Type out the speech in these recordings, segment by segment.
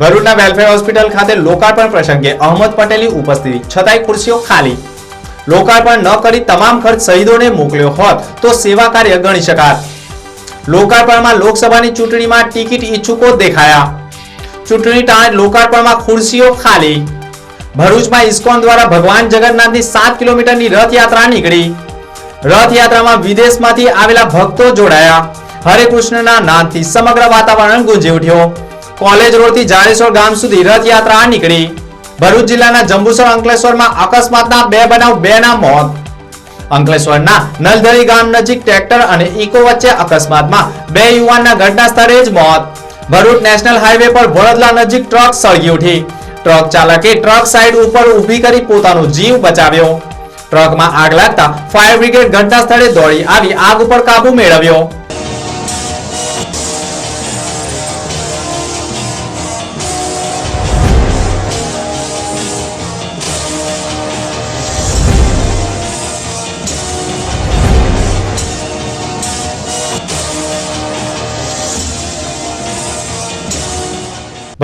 ભરૂચના welfare hospital ખાતે લોકાર્પણ પ્રસંગે અહમદ પટેલની ઉપસ્થિતિ. છતાંય ખુરશીઓ ખાલી. લોકાર્પણ ન કરી તમામ ખર્ચ શહીદોને મોકલ્યો હોત તો સેવા કાર્ય ગણી શકાત. લોકાર્પણમાં લોકસભાની ચૂંટણીમાં ટિકિટ ઈચ્છુકો દેખાયા. ચૂંટણી ટાણે લોકાર્પણમાં ખુરશીઓ ખાલી. ભરૂચમાં ઇસ્કોન દ્વારા ભગવાન જગન્નાથની સાત કિલોમીટરની રથયાત્રા નીકળી. રથયાત્રામાં વિદેશમાંથી આવેલા ભક્તો જોડાયા. હરે કૃષ્ણના નાદથી સમગ્ર વાતાવરણ ગુંજી ઉઠ્યો. કોલેજ રોડથી જાડેશ્વર ગામ સુધી રથયાત્રા નીકળી. ભરૂચ જિલ્લાના જંબુસર અંકલેશ્વરમાં અકસ્માતના બે બનાવ, બેના મોત. અંકલેશ્વરના નલધરી ગામ નજીક ટ્રેક્ટર અને ઇકો વચ્ચે અકસ્માતમાં બે યુવાનના ઘટના સ્થળે જ મોત. ભરૂચ નેશનલ હાઈવે પર વડોદરા નજીક ટ્રક સળગી ઉઠી. ટ્રક ચાલકે ટ્રક સાઈડ ઉપર ઊભી કરી પોતાનો જીવ બચાવ્યો. ટ્રકમાં આગ લાગતા ફાયર બ્રિગેડ ઘટના સ્થળે દોડી આવી, આગ ઉપર કાબુ મેળવ્યો.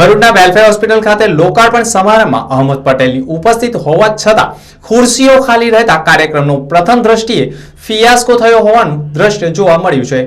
ભરૂચના વેલફેર હોસ્પિટલ ખાતે લોકાર્પણ સમારંભમાં અહમદ પટેલની ઉપસ્થિત હોવા છતાં ખુરશીઓ ખાલી રહેતા કાર્યક્રમનો પ્રથમ દ્રષ્ટિએ ફિયાસ્કો થયો હોવાનું દ્રશ્ય જોવા મળ્યું છે.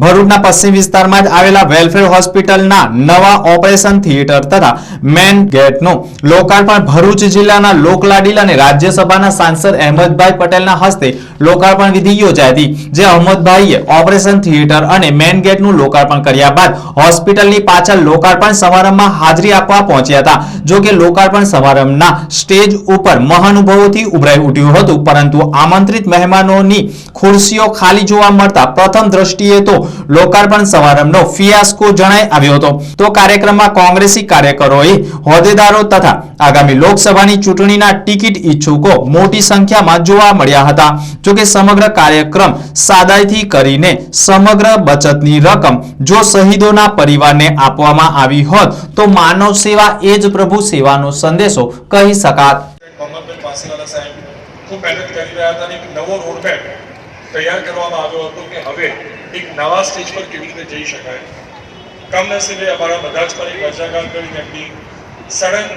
ભરૂચના પશ્ચિમ વિસ્તારમાં જ આવેલા વેલફેર હોસ્પિટલના નવા ઓપરેશન થિયેટર તથા મેન ગેટનું લોકાર્પણ ભરૂચ જિલ્લાના લોકલાડીલ અને રાજ્યસભાના સાંસદ અહેમદભાઈ પટેલના હસ્તે લોકાર્પણ વિધિ યોજાઈ હતી, જે અહમદભાઈએ ઓપરેશન થિયેટર અને મેન ગેટનું લોકાર્પણ કર્યા બાદ હોસ્પિટલની પાછળ લોકાર્પણ સમારંભમાં હાજરી આપવા પહોંચ્યા હતા. જો કે લોકાર્પણ સમારંભના સ્ટેજ ઉપર મહાનુભાવોથી ઉભરાઈ ઉઠ્યું હતું, પરંતુ આમંત્રિત મહેમાનોની ખુરશીઓ ખાલી જોવા મળતા પ્રથમ દ્રષ્ટિએ તો લોકાર્પણ સમારંભનો ફિયાસ્કો જણાઈ આવ્યો હતો. તો કાર્યક્રમમાં કોંગ્રેસી કાર્યકરોએ હોદ્દેદારો તથા આગામી લોકસભાની ચૂંટણીના ટિકિટ ઈચ્છુકો મોટી સંખ્યામાં જોવા મળ્યા હતા. જોકે સમગ્ર કાર્યક્રમ સાદાઈથી કરીને સમગ્ર બચતની રકમ જો શહીદોના પરિવારને આપવામાં આવી હોત, તો માનવ સેવા એ જ પ્રભુ સેવાનો સંદેશો કહી શકાત. ખૂબ મહેનત કરી રહ્યા હતા અને એક નવો રોડમેપ તૈયાર કરવામાં આવ્યો હતો કે હવે એક નવા સ્ટેજ પર કેવી રીતે જઈ શકાય. કમનસીબે અમારા બધા જ પર એક રજાકાર કરીને એમની સડન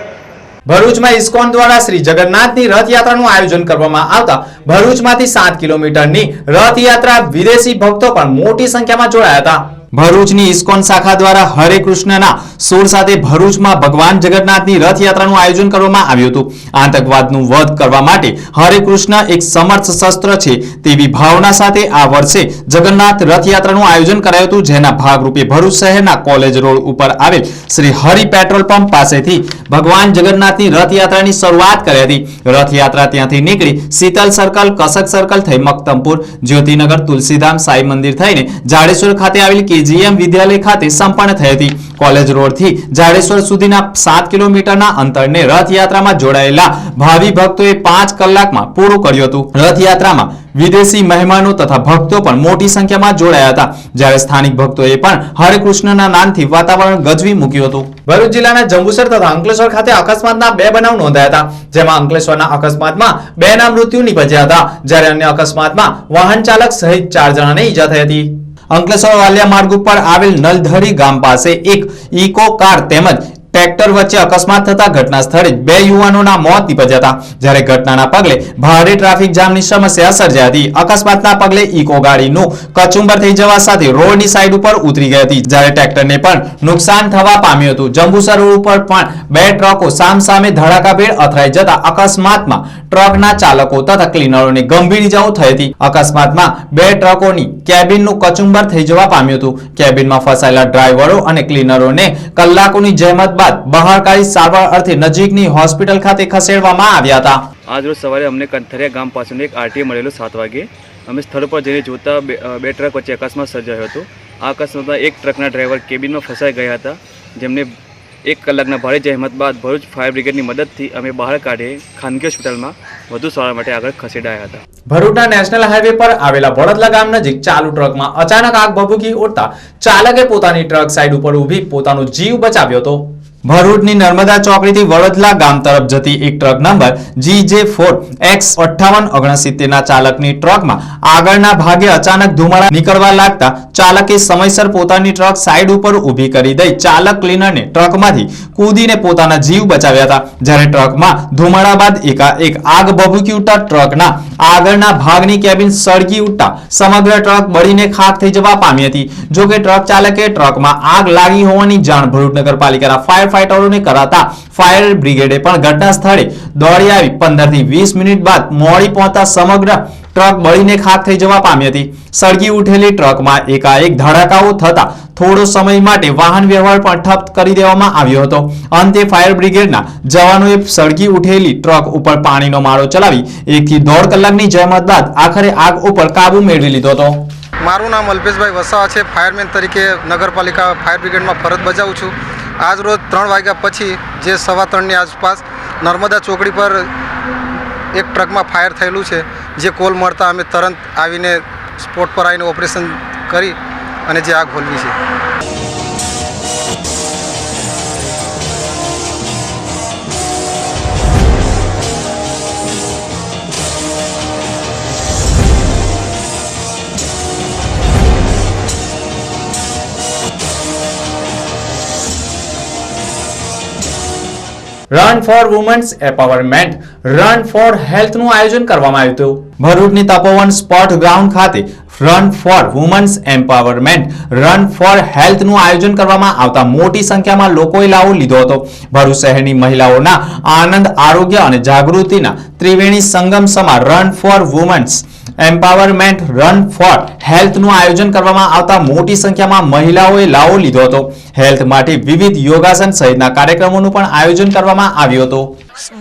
ભરૂચમાં ઇસ્કોન દ્વારા શ્રી જગન્નાથની રથયાત્રાનું આયોજન કરવામાં આવતા ભરૂચમાંથી સાત કિલોમીટરની રથયાત્રા વિદેશી ભક્તો પણ મોટી સંખ્યામાં જોડાયા હતા. ભરૂચની ઇસ્કોન શાખા દ્વારા હરે કૃષ્ણના સુર સાથે ભરૂચમાં ભગવાન જગન્નાથની રથયાત્રાનું આયોજન કરવામાં આવ્યું હતું. આતંકવાદનું વધ કરવા માટે હરે કૃષ્ણ એક સમર્થ શસ્ત્ર છે તેવી ભાવના સાથે આ વર્ષે જગન્નાથ રથયાત્રાનું આયોજન કરાયું હતું, જેના ભાગરૂપે ભરૂચ શહેરના કોલેજ રોડ ઉપર આવેલ શ્રી હરિ પેટ્રોલ પંપ પાસેથી ભગવાન જગન્નાથની રથયાત્રાની શરૂઆત કરી હતી. રથયાત્રા ત્યાંથી નીકળી શીતલ સર્કલ, કસક સર્કલ થઈ મક્તમપુર, જ્યોતિનગર, તુલસીધામ, સાઈ મંદિર થઈને જાડેશ્વર ખાતે આવેલ કેજીએમ વિદ્યાલય ખાતે સંપન્ન થઈ હતી. કોલેજ રોડથી જાડેશ્વર સુધીના સાત કિલોમીટરના અંતરને રથયાત્રામાં જોડાયેલા ભાવિ ભક્તોએ પાંચ કલાકમાં પૂરું કર્યું હતું. રથયાત્રામાં વિદેશી મહેમાનો તથા ભક્તો પણ મોટી સંખ્યામાં જોડાયા હતા. જ્યારે સ્થાનિક ભક્તોએ પણ હરે કૃષ્ણના નામથી વાતાવરણ ગજવી મૂક્યું હતું. ભરૂચ જિલ્લાના જંબુસર તથા અંકલેશ્વર ખાતે અકસ્માતના બે બનાવ નોંધાયા હતા. જેમાં અંકલેશ્વરના અકસ્માતમાં બે ના મૃત્યુ નીપજ્યા હતા. જ્યારે અન્ય અકસ્માતમાં વાહન ચાલક સહિત ચાર જણાને ઈજા થઈ હતી. અંકલેશ્વર વાલિયા માર્ગ ઉપર આવેલ નલધરી ગામ પાસે એક ઇકો કાર તેમજ ટ્રેક્ટર વચ્ચે અકસ્માત થતા ઘટના સ્થળે બે યુવાનોના મોત નિપજ્યા જ્યારે ઘટનાના પગલે ભારે ટ્રાફિક જામની સમસ્યા સર્જાઈ હતી. અકસ્માતના પગલે ઇકો ગાડીનું કચુંબર થઈ જવા સાથે રોડની સાઈડ ઉપર ઉતરી ગઈ હતી. જ્યારે ટ્રેક્ટરને પણ નુકસાન થવા પામ્યું હતું. જંબુસર ઉપર પણ બે ટ્રકો સામસામે ધડાકાભેર અથડાઈ જતા અકસ્માતમાં ટ્રકના ચાલકો તથા ક્લીનરોને ગંભીર ઇજાઓ થઈ હતી. અકસ્માતમાં બે ટ્રકોની કેબિનનું કચુંબર થઈ જવા પામ્યું હતું. કેબિનમાં ફસાયેલા ડ્રાઈવરો અને ક્લીનરોને કલાકોની જહેમત બાદ બહાર કાઢી સારવાર અર્થે નજીકની હોસ્પિટલ ખાતે ખસેડવામાં આવ્યા હતા. આજ રોજ સવારે અમને કંથરિયા ગામ પાસેનું એક આરટીએ મળેલું સાત વાગે. અમે સ્થળ પર જઈને જોતા બે ટ્રક વચ્ચે અકસ્માત સર્જાયો હતો. આ અકસ્માતમાં એક ટ્રકના ડ્રાઈવર કેબિનમાં ફસાઈ ગયા હતા. જેમને એક કલાકના ભારે જહેમત બાદ ભરૂચ ફાયર બ્રિગેડની મદદથી અમે બહાર કાઢી ખાનગી હોસ્પિટલમાં વધુ સારવાર માટે આગળ ખસેડાયા હતા. ભરૂચના નેશનલ હાઈવે પર આવેલા વડોદરા ગામ નજીક ચાલુ ટ્રકમાં અચાનક આગ ભભૂકી ઉડતા ચાલકે પોતાની ટ્રક સાઈડ ઉપર ઊભી પોતાનો જીવ બચાવ્યો હતો. ભરૂચની નર્મદા ચોકડીથી વડોદરા ગામ તરફ જતી એક ટ્રક નંબર જી જે ફોર એક્સ અઠ્ઠાવન ઓગણસિત્તેરના ચાલકની ટ્રકમાં આગળના ભાગે અચાનક ધુમાડા નીકળવા લાગતા ચાલકે સમયસર પોતાની ટ્રક સાઈડ ઉપર ઊભી કરી દઈ ચાલક ક્લીનરને ટ્રકમાંથી કૂદીને પોતાના જીવ બચાવ્યા હતા. જ્યારે ટ્રકમાં ધુમાડા બાદ એકાએક આગ ભભૂકી ઉઠતા ટ્રકના આગળના ભાગની કેબિન સળગી ઉઠતા સમગ્ર ટ્રક બળીને ખાક થઈ જવા પામી હતી. જોકે ટ્રક ચાલકે ટ્રકમાં આગ લાગી હોવાની જાણ ભરૂચ નગરપાલિકાના ફાયર ફાઈટરોને કરાતા ફાયર બ્રિગેડે પણ ઘટના સ્થળે દોડી આવી. પંદરથી વીસ મિનિટ બાદ મોડી પહોંચતા સમગ્ર ટ્રક બળીને ખાક થઈ જવા પામી હતી. સળગી ઉઠેલી ટ્રકમાં એકાએક ધડાકાઓ થતા થોડો સમય માટે વાહન વ્યવહાર પણ ઠપ કરી દેવામાં આવ્યો હતો. અંતે ફાયર બ્રિગેડના જવાનોએ સળગી ઉઠેલી ટ્રક ઉપર પાણીનો માળો ચલાવી એકથી દોઢ કલાકની જહેમત બાદ આખરે આગ ઉપર કાબુ મેળવી લીધો હતો. મારું નામ અલ્પેશભાઈ વસાવા છે. ફાયરમેન તરીકે નગરપાલિકા ફાયર બ્રિગેડમાં ફરજ બજાવું છું. આજ રોજ ત્રણ વાગ્યા પછી જે સવા ત્રણની આસપાસ નર્મદા ચોકડી પર એક ટ્રકમાં ફાયર થયેલું છે, જે કોલ મળતા અમે તરત આવીને સ્પોટ પર આવીને ઓપરેશન કરી અને જે આગ ખોલવી છે. Run for women's empowerment run for હેલ્થનું આયોજન કરવામાં આવ્યું હતું. ભરૂચની તપોવન સ્પોર્ટ ગ્રાઉન્ડ ખાતે run for women's empowerment run for હેલ્થનું આયોજન કરવામાં આવતા મોટી સંખ્યામાં લોકોએ લાવો લીધો હતો. ભરૂચ શહેરની મહિલાઓના આનંદ, આરોગ્ય અને જાગૃતિના ત્રિવેણી સંગમ સમા run for women's empowerment run for હેલ્થનું આયોજન કરવામાં આવતા મોટી સંખ્યામાં મહિલાઓએ લાવો લીધો હતો. હેલ્થ માટે વિવિધ યોગાસન સહિતના કાર્યક્રમોનું પણ આયોજન કરવામાં આવ્યું હતું.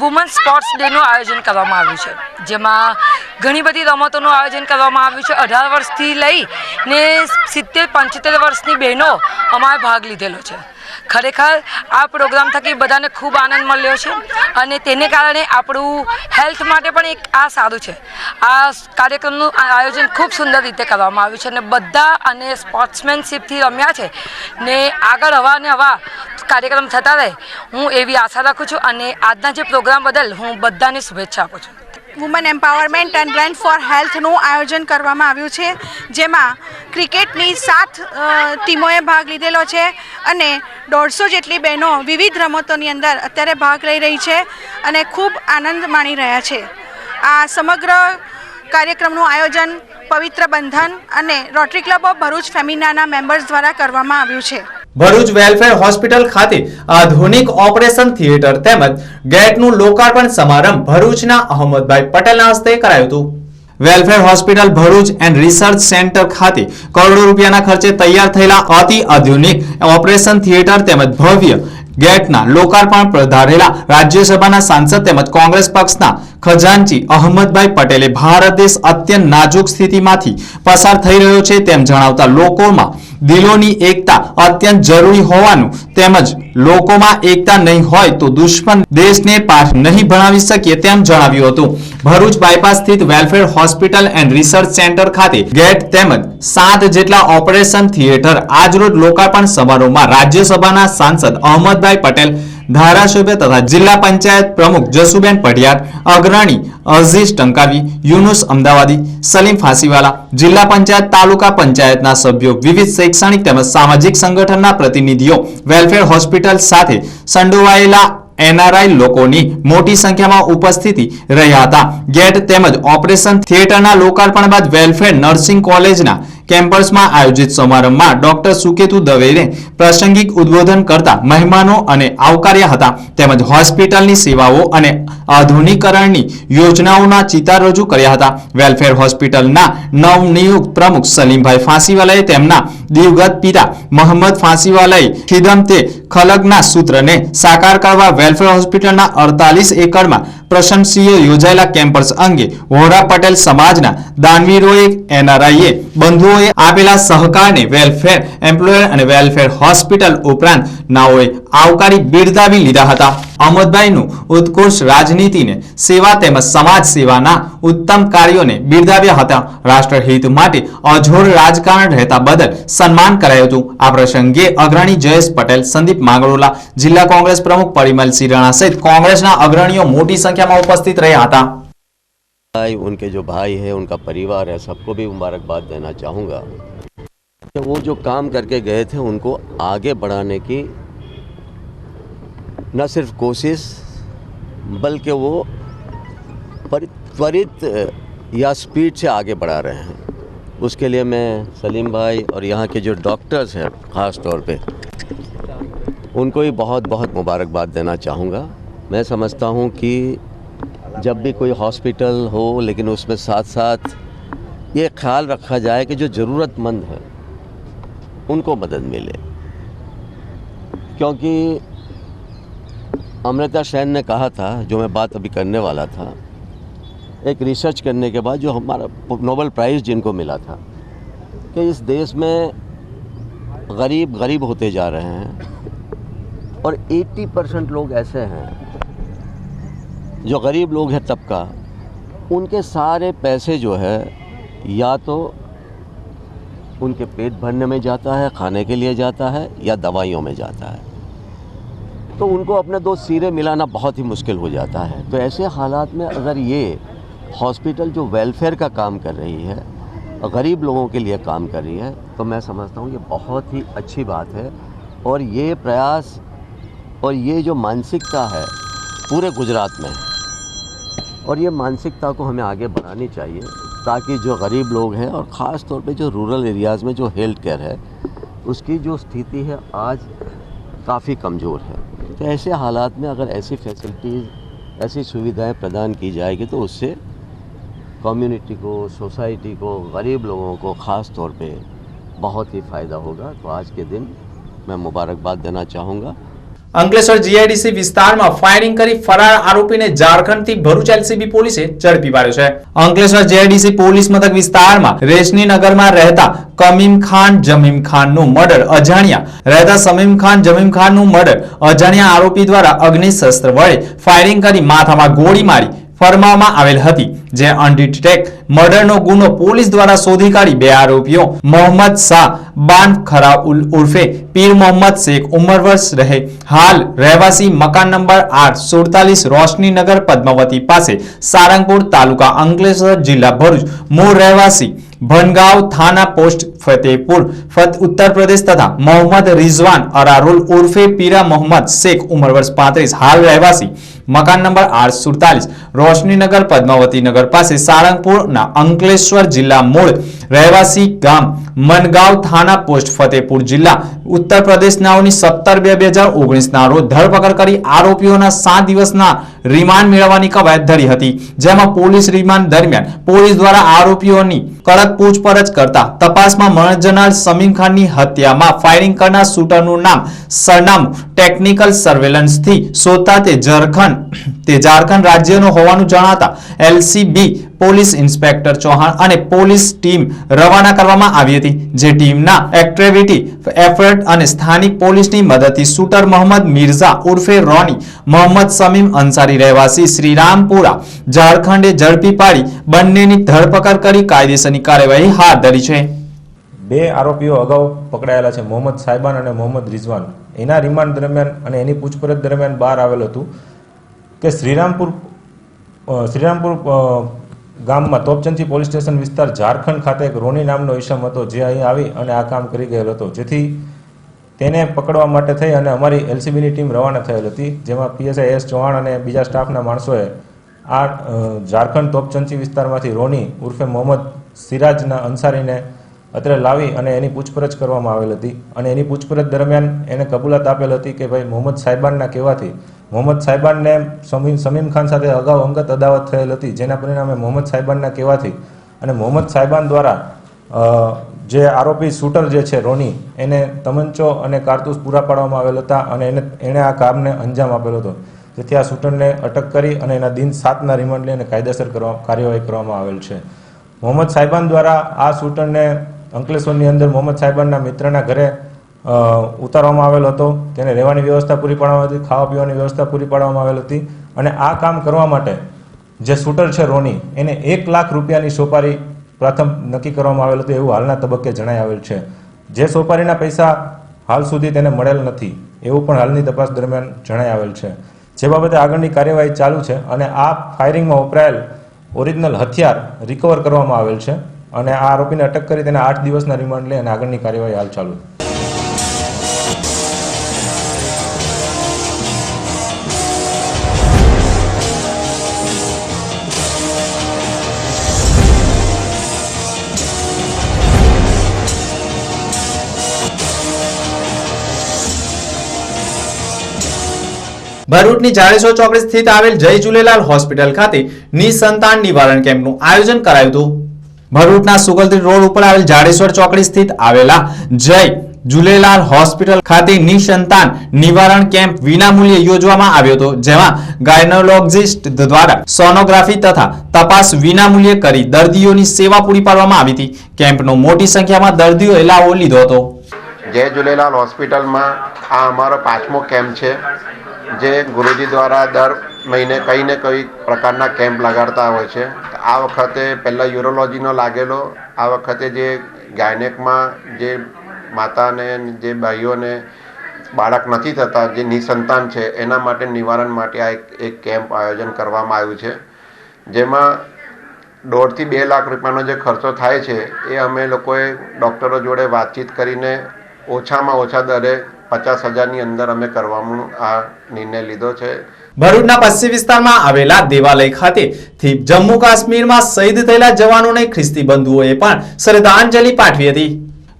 વુમન સ્પોર્ટ્સ ડેનું આયોજન કરવામાં આવ્યું છે. જેમાં ઘણી બધી રમતોનું આયોજન કરવામાં આવ્યું છે. અઢાર વર્ષથી લઈ ને સિત્તેર, પંચોતેર વર્ષની બહેનો અમારે ભાગ લીધેલો છે. ખરેખર આ પ્રોગ્રામ થકી બધાને ખૂબ આનંદ મળ્યો છે અને તેને કારણે આપણું હેલ્થ માટે પણ એક આ સારું છે. આ કાર્યક્રમનું આયોજન ખૂબ સુંદર રીતે કરવામાં આવ્યું છે અને બધા અને સ્પોર્ટ્સમેનશીપથી રમ્યા છે ને આગળ હવા ને હવા કાર્યક્રમ થતા રહે હું એવી આશા રાખું છું અને આજના જે પ્રોગ્રામ બદલ હું બધાને શુભેચ્છા આપું છું. Woman empowerment and run for હેલ્થનું આયોજન કરવામાં આવ્યું છે, જેમાં ક્રિકેટની સાત ટીમોએ ભાગ લીધેલો છે અને દોઢસો જેટલી બહેનો વિવિધ રમતોની અંદર અત્યારે ભાગ લઈ રહી છે અને ખૂબ આનંદ માણી રહ્યા છે. આ સમગ્ર કાર્યક્રમનું આયોજન પવિત્ર બંધન અને રોટરી ક્લબ ઓફ ભરૂચ ફેમિનાના મેમ્બર્સ દ્વારા કરવામાં આવ્યું છે. ભરૂચ વેલફેર હોસ્પિટલ ખાતે આધુનિક ઓપરેશન થિયેટર તેમજ ગેટનું લોકાર્પણ સમારંભ ભરૂચના અહમદભાઈ પટેલના હસ્તે કરાયું હતું. Welfare hospital Bharuch and research centre ખાતે કરોડો રૂપિયાના ખર્ચે તૈયાર થયેલા અતિ આધુનિક ઓપરેશન થિયેટર તેમજ ભવ્ય ગેટના લોકાર્પણ પધારેલા રાજ્યસભાના સાંસદ તેમજ કોંગ્રેસ પક્ષના ખજાનચી અહમદભાઈ પટેલે ભારત દેશ અત્યંત નાજુક સ્થિતિમાંથી પસાર થઈ રહ્યો છે તેમ જણાવતા લોકોમાં દિલોની એકતા અત્યંત જરૂરી હોવાનું તેમજ લોકોમાં એકતા નહીં હોય તો દુશ્મન દેશને પાઠ નહીં ભણાવી શકીએ તેમ જણાવ્યું હતું. ભરૂચ બાયપાસ સ્થિત welfare hospital and research centre ખાતે ગેટ તેમજ સાત જેટલા ઓપરેશન થિયેટર આજરોજ લોકાર્પણ સમારોહમાં રાજ્યસભાના સાંસદ અહમદભાઈ પટેલ, ધારાસભ્ય તથા જિલ્લા પંચાયત પ્રમુખ જસુબેન પઢિયાર, અગ્રણી અઝીઝ ટંકાવી, યુનુસ અમદાવાદી, સલીમ ફાંસીવાલા, જિલ્લા પંચાયત, તાલુકા પંચાયતના સભ્યો, વિવિધ શૈક્ષણિક તેમજ સામાજિક સંગઠનના પ્રતિનિધિઓ, વેલફેર હોસ્પિટલ સાથે સંડોવાયેલા એનઆરઆઈ લોકોની મોટી સંખ્યામાં ઉપસ્થિતિ રહ્યા હતા. ગેટ તેમજ ઓપરેશન થિયેટરના લોકાર્પણ બાદ વેલફેર નર્સિંગ કોલેજના કેમ્પસમાં આયોજિત સમારંભમાં ડોક્ટર સુકેતુ દવેને પ્રાસંગિક ઉદ્બોધન કરતા મહેમાનો અને આવકાર્યા હતા. તેમજ હોસ્પિટલની સેવાઓ અને આધુનિકરણની યોજનાઓના ચિતાર રજૂ કર્યા હતા. વેલફેર હોસ્પિટલના નવનિયુક્ત પ્રમુખ સલીમભાઈ ફાંસીવાલાએ તેમના દિવગત પિતા મોહમ્મદ ફાંસીવાલાએ ખિદમતે ખલગના સૂત્રને સાકાર કરવા વેલફેર હોસ્પિટલના અડતાલીસ એકડમાં પ્રશંસીય યોજાયેલા કેમ્પસ અંગે વોરા પટેલ સમાજના દાનવીરોએ એનઆરઆઈએ બંધુઓએ આપેલા સહકારને વેલફેર એમ્પ્લોયર અને વેલફેર હોસ્પિટલ ઉપરાંત નાઓએ આવકારી બિરદાવી લીધા હતા. અમોદભાઈનું ઉત્કૃષ્ટ રાજનીતિને સેવા તેમજ સમાજ સેવાના ઉત્તમ કાર્યોને બિરદાવ્યા હતા રાષ્ટ્રહિત માટે અજોડ રાજકારણ રહેતા બદલ સન્માન કરાયું હતું આ પ્રસંગે અગ્રણી જયેશ પટેલ સંદીપ માંગરોલા જિલ્લા કોંગ્રેસ પ્રમુખ પરિમલસિંહ રાણા સહિત કોંગ્રેસના અગ્રણીઓ મોટી સંખ્યામાં ઉપસ્થિત રહ્યા હતા भाई उनके जो भाई है उनका परिवार है सबको भी मुबारकबाद देना चाहूँगा कि वो जो काम करके गए थे उनको आगे बढ़ाने की न सिर्फ़ कोशिश, बल्कि वो त्वरित या स्पीड से आगे बढ़ा रहे हैं। उसके लिए मैं सलीम भाई और यहाँ के जो डॉक्टर्स हैं, ख़ास तौर पे, उनको ही बहुत बहुत मुबारकबाद देना चाहूँगा। मैं समझता हूँ कि जब भी कोई हॉस्पिटल हो, लेकिन उसमें साथ साथ ये ख्याल रखा जाए कि जो ज़रूरतमंद है, उनको मदद मिले। क्योंकि अमृता सेन ने कहा था, जो मैं बात अभी करने वाला था, एक रिसर्च करने के बाद जो हमारा नोबल प्राइज़ जिनको मिला था, कि इस देश में गरीब गरीब होते जा रहे हैं और 80 परसेंट लोग ऐसे हैं जो गरीब लोग हैं तबका। उनके सारे पैसे जो है, या तो उनके पेट भरने में जाता है, खाने के लिए जाता है, या दवाइयों में जाता है। तो उनको अपने दो सिरे मिलाना बहुत ही मुश्किल हो जाता है। तो ऐसे हालात में अगर ये हॉस्पिटल जो वेलफेयर का काम कर रही है गरीब लोगों के लिए काम कर रही है तो मैं समझता हूँ ये बहुत ही अच्छी बात है और ये प्रयास और ये जो मानसिकता है पूरे गुजरात में और ये मानसिकता को हमें आगे बढ़ानी चाहिए ताकि जो गरीब लोग हैं और ख़ास तौर पे जो रूरल एरियाज़ में जो हेल्थ केयर है, उसकी जो स्थिति है आज काफ़ी कमज़ोर है। तो ऐसे हालात में अगर ऐसी फैसिलिटीज़ ऐसी सुविधाएँ प्रदान की जाएगी तो उससे कम्युनिटी को सोसाइटी को, गरीब लोगों को ख़ास तौर पे बहुत ही फ़ायदा होगा। तो आज के दिन मैं मुबारकबाद देना चाहूँगा। અંકલેશ્વર જીઆઈડીસી વિસ્તારમાં ફાયરિંગ કરી ફરાર આરોપીને ઝારખંડથી ભરૂચ એલસીબી પોલીસે ઝડપી પાડ્યો છે. અંકલેશ્વર જીઆઈડીસી પોલીસ મથક વિસ્તારમાં રેશની નગરમાં રહેતા કમીમ ખાન, જમીમ ખાનનું મર્ડર, અજાણ્યા. રહેતા સમીમ ખાન, જમીમ ખાનનું મર્ડર, અજાણ્યા આરોપી દ્વારા અગ્નિશસ્ત્ર વડે ફાયરિંગ કરી માથામાં ગોળી મારી ફરમાવવામાં આવેલ હતી, જે અનડિટેક મર્ડરનો ગુનો પોલીસ દ્વારા શોધી કાઢી બે આરોપીઓ, મોહમ્મદ શાહ બાન ખરા ઉલ- ઉર્ફે પીર મોહમ્મદ શેખ ઉમર વર્ષ રહે, હાલ રહેવાસી મકાન નંબર આઠ સુડતાલીસ રોશનીનગર પદ્માવતી પાસે સારંગપુર તાલુકા અંકલેશ્વર જિલ્લા ભરૂચ, મૂળ રહેવાસી ભનગાંવ થાના પોસ્ટ ફતેપુર ફત ઉત્તર પ્રદેશ તથા મોહમ્મદ રિઝવાન અરારુલ ઉર્ફે પીરા મોહમ્મદ શેખ ઉંમર વર્ષ પાંત્રીસ, હાલ રહેવાસી. મકાન નંબર આઠ સુડતાલીસ, રોશનીનગર પદ્માવતી નગર પાસે સારંગપુરના અંકલેશ્વર જિલ્લા મૂળ રહેવાસી ગામ મનગાંવ થાના પોસ્ટ ફતેપુર જિલ્લા ઉત્તર પ્રદેશનાઓની સત્તર બે બે હજાર ઓગણીસના રોજ ધરપકડ કરી આરોપીઓના સાત દિવસના રિમાન્ડ મેળવવાની કવાયત ધરી હતી. જેમાં પોલીસ રિમાન્ડ દરમિયાન પોલીસ દ્વારા આરોપીઓની કડક પૂછપરછ કરતા તપાસમાં મરણ જનાર સમીમ ખાનની હત્યામાં ફાયરિંગ કરનાર શૂટરનું નામ સરનામું ટેકનિકલ સર્વેલન્સથી શોધતા તે ઝારખંડ તે ઝારખંડ રાજ્યનો હોવાનું જણાતા એલસીબી પોલીસ ઇન્સ્પેક્ટર ચૌહાણ અને પોલીસ ટીમ રવાના કરવામાં આવી હતી, જે ટીમના એક્ટિવિટી એફર્ટ અને સ્થાનિક પોલીસની મદદથી શૂટર મોહમ્મદ મિર્ઝા ઉર્ફે રોની, મોહમ્મદ સમીમ અંસારી રહેવાસી શ્રીરામપુરા, ઝારખંડે ઝડપી પાડી બંનેની ધરપકડ કરી કાયદેસરની કાર્યવાહી હાથ ધરી છે. બે આરોપીઓ અગાઉ પકડાયેલા છે, મોહમ્મદ સાહેબાન અને મોહમ્મદ રિઝવાન. એના રિમાન્ડ દરમિયાન અને એની પૂછપરછ દરમિયાન બહાર આવેલ હતું કે શ્રીરામપુર શ્રીરામપુર ગામમાં તોપચંદી પોલીસ સ્ટેશન વિસ્તાર ઝારખંડ ખાતે એક રોની નામનો ઈસમ હતો જે અહીં આવી અને આ કામ કરી ગયેલો હતો. જેથી તેને પકડવા માટે થઈ અને અમારી એલસીબીની ટીમ રવાના થયેલ હતી, જેમાં પીએસઆઈ એસ ચૌહાણ અને બીજા સ્ટાફના માણસોએ આ ઝારખંડ તોપચંચી વિસ્તારમાંથી રોની ઉર્ફે મોહમ્મદ સિરાજના અંસારીને અત્રે લાવી અને એની પૂછપરછ કરવામાં આવેલ હતી. અને એની પૂછપરછ દરમિયાન એને કબૂલાત આપેલ હતી કે ભાઈ મોહમ્મદ સાહેબાનના કહેવાથી મોહમ્મદ સાહેબાનને સમીમ ખાન સાથે અગાઉ અંગત અદાવત થયેલ હતી. જેના પરિણામે મોહમ્મદ સાહેબાનના કહેવાથી અને મોહમ્મદ સાહેબાન દ્વારા જે આરોપી શૂટર જે છે, રોની, એને તમંચો અને કારતૂસ પૂરા પાડવામાં આવેલ હતા અને એને એણે આ કામને અંજામ આપેલો હતો. જેથી આ શૂટરને અટક કરી અને એના દિન સાતના રિમાન્ડ લઈને કાયદેસર કરવા કાર્યવાહી કરવામાં આવેલ છે. મોહમ્મદ સાહેબાન દ્વારા આ શૂટરને અંકલેશ્વરની અંદર મોહમ્મદ સાહેબાનના મિત્રના ઘરે ઉતારવામાં આવેલ હતો. તેને રહેવાની વ્યવસ્થા પૂરી પાડવામાં હતી, ખાવા પીવાની વ્યવસ્થા પૂરી પાડવામાં આવેલ હતી અને આ કામ કરવા માટે જે શૂટર છે રોની, એને એક લાખ રૂપિયાની સોપારી પ્રથમ નક્કી કરવામાં આવેલ હતું એવું હાલના તબક્કે જણાઈ આવેલ છે. જે સોપારીના પૈસા હાલ સુધી તેને મળેલ નથી એવું પણ હાલની તપાસ દરમિયાન જણાઈ આવેલ છે. જે બાબતે આગળની કાર્યવાહી ચાલુ છે અને આ ફાયરિંગમાં વપરાયેલ ઓરિજિનલ હથિયાર રિકવર કરવામાં આવેલ છે અને આ આરોપીને અટક કરી તેને આઠ દિવસના રિમાન્ડ લઈ અને આગળની કાર્યવાહી હાલ ચાલુ છે. ભરૂચની જાડેશ્વર ચોકડી સ્થિત આવેલ જય જુલેલાલ હોસ્પિટલ ખાતે નિસંતાન નિવારણ કેમ્પનું આયોજન કરાયું હતું. ભરૂચના સુગલતી રોડ ઉપર આવેલ જાડેશ્વર ચોકડી સ્થિત આવેલા જય જુલેલાલ હોસ્પિટલ ખાતે નિસંતાન નિવારણ કેમ્પ વિનામૂલ્યે યોજવામાં આવ્યો હતો, જેમાં ગાયનોલોજિસ્ટ દ્વારા સોનોગ્રાફી તથા તપાસ વિનામૂલ્યે કરી દર્દીઓની સેવા પૂરી પાડવામાં આવી હતી. કેમ્પનો મોટી સંખ્યામાં દર્દીઓએ લાવો લીધો હતો. જય ઝૂલેલાલ હોસ્પિટલમાં આ અમારો પાંચમો કેમ્પ છે. જે ગુરુજી દ્વારા દર મહિને કંઈ ને કંઈ પ્રકારના કેમ્પ લગાડતા હોય છે. આ વખતે પહેલાં યુરોલોજીનો લાગેલો, આ વખતે જે ગાયનેકમાં જે માતાને જે ભાઈઓને બાળક નથી થતા, જે નિસંતાન છે, એના માટે નિવારણ માટે આ એક કેમ્પ આયોજન કરવામાં આવ્યું છે. જેમાં દોઢથી બે લાખ રૂપિયાનો જે ખર્ચો થાય છે, એ અમે લોકોએ ડૉક્ટરો જોડે વાતચીત કરીને ઓછામાં ઓછા દરે પચાસ હજારની અંદર અમે કરવાનું આ નિર્ણય લીધો છે. ભરૂચના પશ્ચિમ વિસ્તારમાં આવેલા દેવાલય ખાતેથી જમ્મુ કાશ્મીરમાં શહીદ થયેલા જવાનોને ખ્રિસ્તી બંધુઓએ પણ શ્રદ્ધાંજલિ પાઠવી હતી.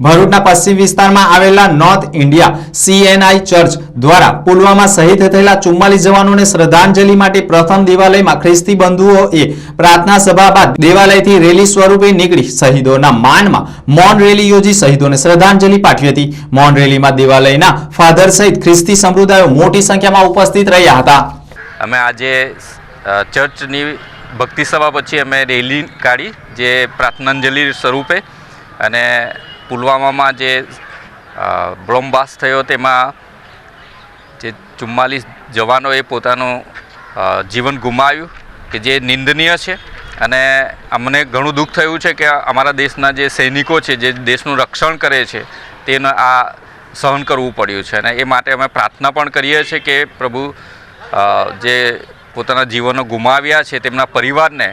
ભરૂચના પશ્ચિમ વિસ્તારમાં આવેલા નોર્થ ઇન્ડિયા સીએનઆઈ ચર્ચ દ્વારા પુલવામા શહીદ થયેલા ચુમ્માલીસ જવાનોને શ્રદ્ધાંજલિ માટે પ્રથમ દેવાલયમાં ખ્રિસ્તી બંધુઓએ પ્રાર્થના સભા બાદ દેવાલયથી રેલી સ્વરૂપે નીકળી શહીદોના માનમાં મૌન રેલી યોજી શહીદોને શ્રદ્ધાંજલિ પાઠવી હતી. મૌન રેલીમાં દેવાલયના ફાધર સહિત ખ્રિસ્તી સમુદાયો મોટી સંખ્યામાં ઉપસ્થિત રહ્યા હતા. અમે આજે ચર્ચની ભક્તિ સભા પછી અમે રેલી કાઢી, જે પ્રાર્થનાંજલિ સ્વરૂપે અને પુલવામામાં જે અ, થયો તેમાં જે ચુમ્માલીસ જવાનોએ પોતાનું જીવન ગુમાવ્યું કે જે નિંદનીય છે. અને અમને ઘણું દુઃખ થયું છે કે અમારા દેશના જે સૈનિકો છે જે દેશનું રક્ષણ કરે છે તેને આ સહન કરવું પડ્યું છે. અને એ માટે અમે પ્રાર્થના પણ કરીએ છીએ કે પ્રભુ જે પોતાના જીવનો ગુમાવ્યા છે તેમના પરિવારને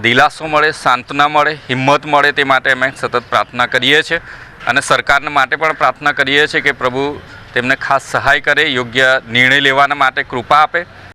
દિલાસો મળે, સાંત્વના મળે, હિંમત મળે તે માટે અમે સતત પ્રાર્થના કરીએ છીએ અને સરકારને માટે પણ પ્રાર્થના કરીએ છીએ કે પ્રભુ તેમને ખાસ સહાય કરે, યોગ્ય નિર્ણય લેવાના માટે કૃપા આપે.